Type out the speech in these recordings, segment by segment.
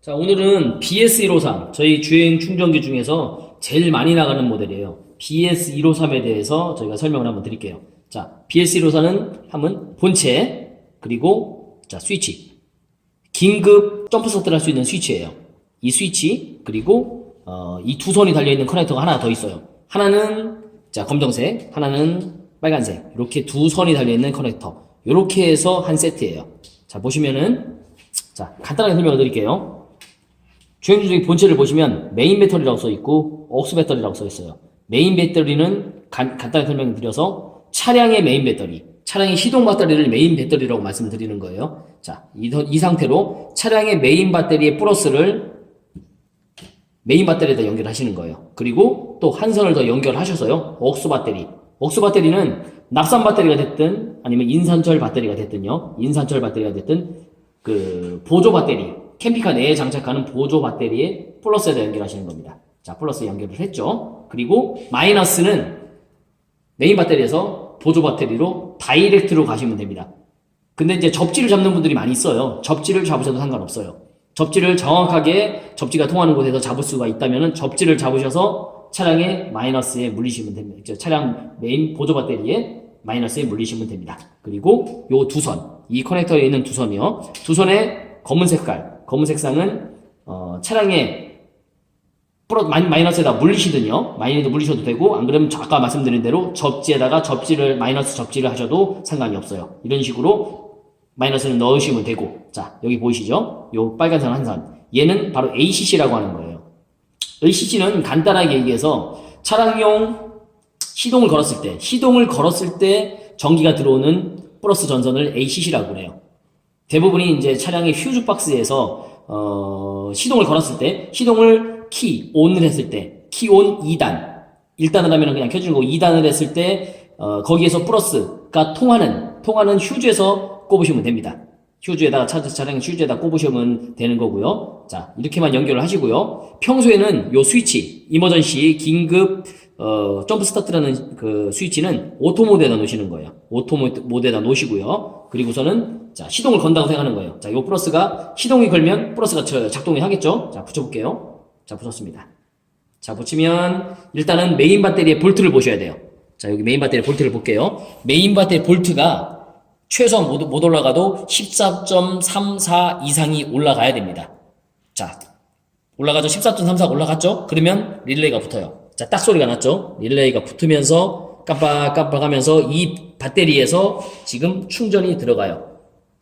자, 오늘은 BS153, 저희 주행 충전기 중에서 제일 많이 나가는 모델이에요. BS153에 대해서 저희가 설명을 한번 드릴게요. 자, BS153은 하면 본체, 그리고 자, 스위치. 긴급 점프 스타트를 할 수 있는 스위치예요. 이 스위치, 그리고 어, 이 두 선이 달려있는 커넥터가 하나 더 있어요. 하나는 자, 검정색, 하나는 빨간색. 이렇게 두 선이 달려있는 커넥터. 이렇게 해서 한 세트예요. 자, 보시면은 자, 간단하게 설명을 드릴게요. 주행 중의 본체를 보시면 메인 배터리라고 써 있고 억스 배터리라고 써 있어요. 메인 배터리는 간, 간단히 설명드려서 차량의 메인 배터리, 차량의 시동 배터리를 메인 배터리라고 말씀드리는 거예요. 자, 이, 이 상태로 차량의 메인 배터리의 플러스를 메인 배터리에다 연결하시는 거예요. 그리고 또 한 선을 더 연결하셔서요. 억스 배터리. 억스 배터리는 납산 배터리가 됐든 아니면 인산철 배터리가 됐든요. 인산철 배터리가 됐든 그 보조 배터리, 캠핑카 내에 장착하는 보조 배터리에 플러스에다 연결하시는 겁니다. 자, 플러스 연결을 했죠. 그리고 마이너스는 메인 배터리에서 보조 배터리로 다이렉트로 가시면 됩니다. 근데 이제 접지를 잡는 분들이 많이 있어요. 접지를 잡으셔도 상관없어요. 접지를 정확하게 접지가 통하는 곳에서 잡을 수가 있다면 접지를 잡으셔서 차량의 마이너스에 물리시면 됩니다. 저 차량 메인 보조 배터리에 마이너스에 물리시면 됩니다. 그리고 요 두 선, 이 커넥터에 있는 두 선이요. 두 선의 검은 색깔, 검은 색상은 어, 차량의 플러 마이- 마이너스에다 물리시든요. 마이너스 물리셔도 되고 안 그러면 저 아까 말씀드린 대로 접지에다가 접지를 마이너스 접지를 하셔도 상관이 없어요. 이런 식으로 마이너스는 넣으시면 되고 자 여기 보이시죠? 요 빨간색 한 선. 얘는 바로 ACC라고 하는 거예요. ACC는 간단하게 얘기해서 차량용 시동을 걸었을 때 시동을 걸었을 때 전기가 들어오는 플러스 전선을 ACC라고 그래요. 대부분이 이제 차량의 휴즈 박스에서 어, 시동을 걸었을 때 시동을 키 온을 했을 때 키 온 2단 1단을 하면 그냥 켜주는 거고 2단을 했을 때 어, 거기에서 플러스가 통하는 통하는 휴즈에서 꼽으시면 됩니다. 휴즈에다가 차, 차량 휴즈에다 꼽으시면 되는 거고요. 자 이렇게만 연결을 하시고요. 평소에는 요 스위치 이머전시 긴급 어, 점프 스타트라는 그 스위치는 오토 모드에다 놓으시는 거예요. 오토 모드- 모드에다 놓으시고요. 그리고서는 자, 시동을 건다고 생각하는 거예요. 자, 요 플러스가 시동이 걸면 플러스가 저- 작동이 하겠죠? 자, 붙여 볼게요. 자, 붙였습니다. 자, 붙이면 일단은 메인 배터리의 볼트를 보셔야 돼요. 자, 여기 메인 배터리 볼트를 볼게요. 메인 배터리 볼트가 최소한 못, 못 올라가도 14.34 이상이 올라가야 됩니다. 자, 올라가죠. 14.34 올라갔죠? 그러면 릴레이가 붙어요. 자, 딱 소리가 났죠? 릴레이가 붙으면서 깜빡깜빡 하면서 이 배터리에서 지금 충전이 들어가요.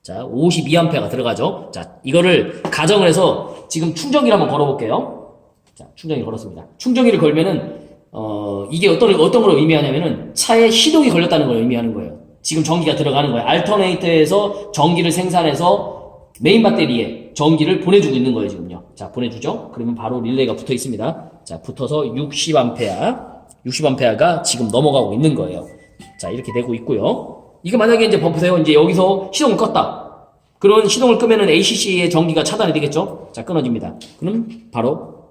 자, 52A가 들어가죠? 자, 이거를 가정을 해서 지금 충전기를 한번 걸어볼게요. 자, 충전기 걸었습니다. 충전기를 걸면은, 어, 이게 어떤, 어떤 걸 의미하냐면은 차에 시동이 걸렸다는 걸 의미하는 거예요. 지금 전기가 들어가는 거예요. 알터네이터에서 전기를 생산해서 메인 배터리에 전기를 보내주고 있는 거예요, 지금요. 자, 보내주죠? 그러면 바로 릴레이가 붙어 있습니다. 자, 붙어서 60A, 60A가 지금 넘어가고 있는 거예요. 자, 이렇게 되고 있고요. 이거 만약에 이제 보세요. 이제 여기서 시동을 껐다. 그런 시동을 끄면은 ACC의 전기가 차단이 되겠죠? 자, 끊어집니다. 그럼 바로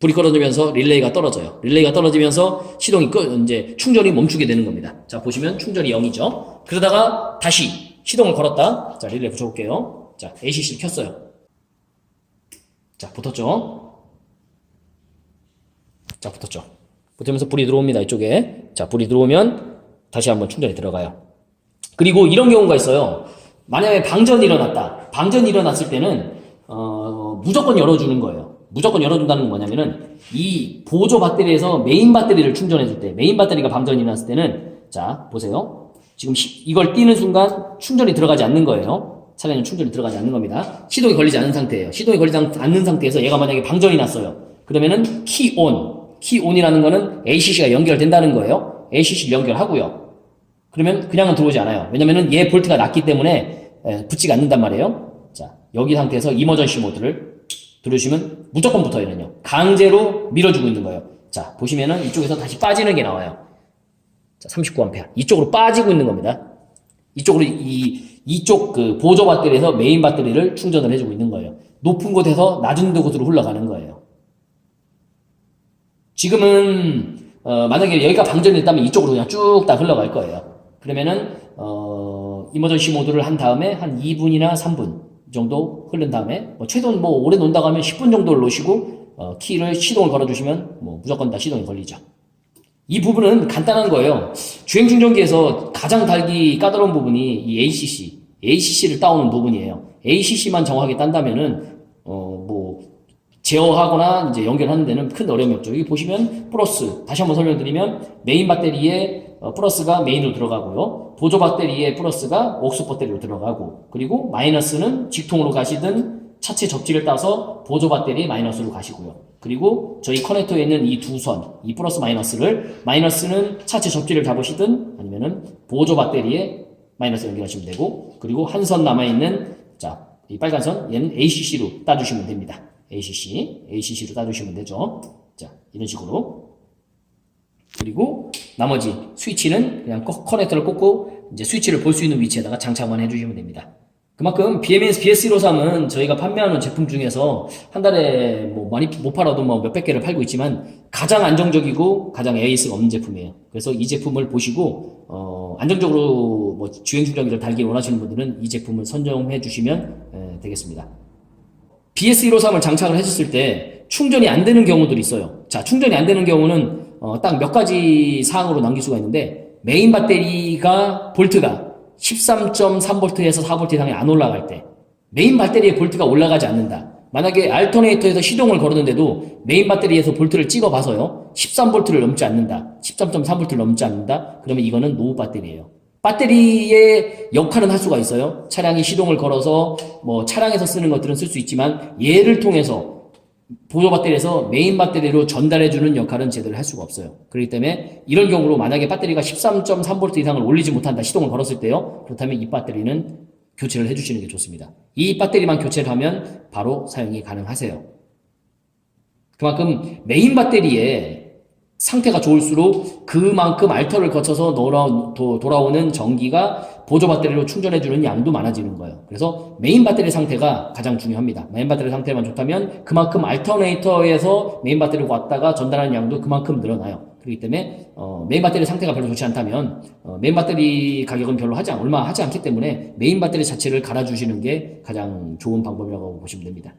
불이 꺼져지면서 릴레이가 떨어져요. 릴레이가 떨어지면서 시동이 끄, 이제 충전이 멈추게 되는 겁니다. 자, 보시면 충전이 0이죠. 그러다가 다시 시동을 걸었다. 자, 릴레이 붙여볼게요. 자, ACC를 켰어요. 자, 붙었죠? 자, 붙었죠? 붙으면서 불이 들어옵니다. 이쪽에. 자, 불이 들어오면 다시 한번 충전이 들어가요. 그리고 이런 경우가 있어요. 만약에 방전이 일어났다. 방전이 일어났을 때는, 어, 무조건 열어주는 거예요. 무조건 열어준다는 건 뭐냐면은, 이 보조 배터리에서 메인 배터리를 충전해줄 때, 메인 배터리가 방전이 일어났을 때는, 자, 보세요. 지금 시- 이걸 띄는 순간 충전이 들어가지 않는 거예요. 차량은 충전이 들어가지 않는 겁니다. 시동이 걸리지 않은 상태예요. 시동이 걸리지 않- 않는 상태에서 얘가 만약에 방전이 났어요. 그러면은 키 온, 키 온이라는 거는 ACC가 연결된다는 거예요. ACC를 연결하고요. 그러면 그냥은 들어오지 않아요. 왜냐면은 얘 볼트가 낮기 때문에 에, 붙지가 않는단 말이에요. 자, 여기 상태에서 이머전시 모드를 들으시면 무조건 붙어요, 얘는요. 강제로 밀어주고 있는 거예요. 자, 보시면은 이쪽에서 다시 빠지는 게 나와요. 자, 39A. 이쪽으로 빠지고 있는 겁니다. 이쪽으로 이 이쪽 그 보조 배터리에서 메인 배터리를 충전을 해주고 있는 거예요. 높은 곳에서 낮은 곳으로 흘러가는 거예요. 지금은 어, 만약에 여기가 방전이 됐다면 이쪽으로 그냥 쭉 다 흘러갈 거예요. 그러면은 어, 이머전시 모드를 한 다음에 한 2분이나 3분 정도 흐른 다음에 뭐 최소 뭐 오래 논다고 하면 10분 정도를 놓으시고 어, 키를 시동을 걸어주시면 뭐 무조건 다 시동이 걸리죠. 이 부분은 간단한 거예요. 주행 충전기에서 가장 달기 까다로운 부분이 이 ACC, ACC를 따오는 부분이에요. ACC만 정확하게 딴다면은 어뭐 제어하거나 이제 연결하는 데는 큰 어려움이 없죠. 여기 보시면 플러스 다시 한번 설명드리면 메인 배터리에 어, 플러스가 메인으로 들어가고요. 보조 배터리에 플러스가 옥수 배터리로 들어가고 그리고 마이너스는 직통으로 가시든 차체 접지를 따서 보조 배터리에 마이너스로 가시고요. 그리고 저희 커넥터에 있는 이 두 선, 이 플러스 마이너스를 마이너스는 차체 접지를 잡으시든 아니면은 보조 배터리에 마이너스 연결하시면 되고 그리고 한 선 남아 있는 자, 이 빨간 선 얘는 ACC로 따주시면 됩니다. ACC, ACC로 따주시면 되죠. 자, 이런 식으로 그리고 나머지 스위치는 그냥 꺼- 커넥터를 꽂고 이제 스위치를 볼 수 있는 위치에다가 장착만 해주시면 됩니다. 그만큼 BMS BS153은 저희가 판매하는 제품 중에서 한 달에 뭐 많이 못 팔아도 뭐 몇백 개를 팔고 있지만 가장 안정적이고 가장 에이스가 없는 제품이에요. 그래서 이 제품을 보시고 어, 안정적으로 뭐 주행 충전기를 달기를 원하시는 분들은 이 제품을 선정해 주시면 에, 되겠습니다. BS153을 장착을 해줬을 때 충전이 안 되는 경우들이 있어요. 자, 충전이 안 되는 경우는 어, 딱 몇 가지 사항으로 남길 수가 있는데 메인 배터리가 볼트가 13.3V에서 4V 이상이 안 올라갈 때 메인 배터리의 볼트가 올라가지 않는다. 만약에 알터네이터에서 시동을 걸었는데도 메인 배터리에서 볼트를 찍어봐서요. 13V를 넘지 않는다. 13.3V를 넘지 않는다. 그러면 이거는 노후 배터리예요. 배터리의 역할은 할 수가 있어요. 차량이 시동을 걸어서 뭐 차량에서 쓰는 것들은 쓸 수 있지만 얘를 통해서 보조 배터리에서 메인 배터리로 전달해 주는 역할은 제대로 할 수가 없어요. 그렇기 때문에 이런 경우로 만약에 배터리가 13.3V 이상을 올리지 못한다. 시동을 걸었을 때요. 그렇다면 이 배터리는 교체를 해 주시는 게 좋습니다. 이 배터리만 교체를 하면 바로 사용이 가능하세요. 그만큼 메인 배터리에 상태가 좋을수록 그만큼 알터를 거쳐서 돌아, 도, 돌아오는 전기가 보조 배터리로 충전해주는 양도 많아지는 거예요. 그래서 메인 배터리 상태가 가장 중요합니다. 메인 배터리 상태만 좋다면 그만큼 알터네이터에서 메인 배터리가 왔다가 전달하는 양도 그만큼 늘어나요. 그렇기 때문에 어, 메인 배터리 상태가 별로 좋지 않다면 어, 메인 배터리 가격은 별로 하지 않, 얼마 하지 않기 때문에 메인 배터리 자체를 갈아주시는 게 가장 좋은 방법이라고 보시면 됩니다.